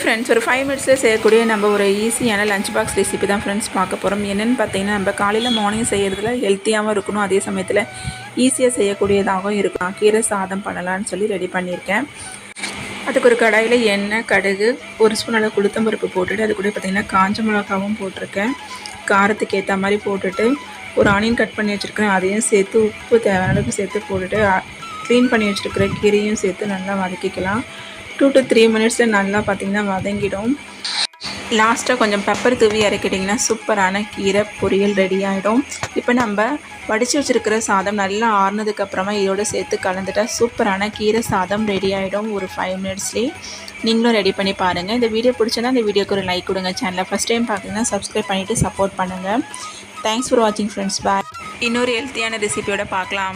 Friends ஒரு five மினிட்ஸில் செய்யக்கூடிய நம்ம ஒரு ஈஸியான லஞ்ச் பாக்ஸ் ரெசிபி தான் ஃப்ரெண்ட்ஸ் பார்க்க போகிறோம் என்னென்னு பார்த்தீங்கன்னா நம்ம காலையில் மார்னிங் செய்கிறதுல ஹெல்த்தியாகவும் இருக்கணும். அதே சமயத்தில் ஈஸியாக செய்யக்கூடியதாகவும் இருக்கும் கீரை சாதம் பண்ணலான்னு சொல்லி ரெடி பண்ணியிருக்கேன். அதுக்கு ஒரு கடாயில் எண்ணெய் கடுகு ஒரு ஸ்பூன் அளவு உளுத்தம் போட்டுட்டு அது கூட பார்த்திங்கன்னா காஞ்ச மிளகாவும் போட்டிருக்கேன். காரத்துக்கு ஏற்ற மாதிரி போட்டுட்டு ஒரு ஆனியன் கட் பண்ணி வச்சுருக்கேன் அதையும் சேர்த்து உப்பு தேவையான அளவுக்கு சேர்த்து போட்டுட்டு க்ளீன் பண்ணி வச்சுருக்கிற கீரையும் சேர்த்து நல்லா வதக்கிக்கலாம். டூ டு த்ரீ மினிட்ஸில் நல்லா பார்த்திங்கன்னா வதங்கிடும். லாஸ்ட்டாக கொஞ்சம் பெப்பர் தூவி இறக்கிட்டிங்கன்னா சூப்பரான கீரை பொரியல் ரெடி ஆகிடும் இப்போ நம்ம வடித்து வச்சுருக்கிற சாதம் நல்லா ஆறுனதுக்கப்புறமா இதோடு சேர்த்து கலந்துட்டா சூப்பரான கீரை சாதம் ரெடி ஆகிடும் ஒரு ஃபைவ் மினிட்ஸ்லேயே நீங்களும் ரெடி பண்ணி பாருங்கள் இந்த வீடியோ பிடிச்சனா இந்த வீடியோக்கு ஒரு லைக் கொடுங்க சேனலை ஃபஸ்ட் டைம் பார்க்குறீங்கன்னா சப்ஸ்கிரைப் பண்ணிவிட்டு சப்போர்ட் பண்ணுங்கள் தேங்க்ஸ் ஃபார் வாட்சிங் ஃப்ரெண்ட்ஸ் பாய் இன்னொரு ஹெல்த்தியான ரெசிபியோட பார்க்கலாம்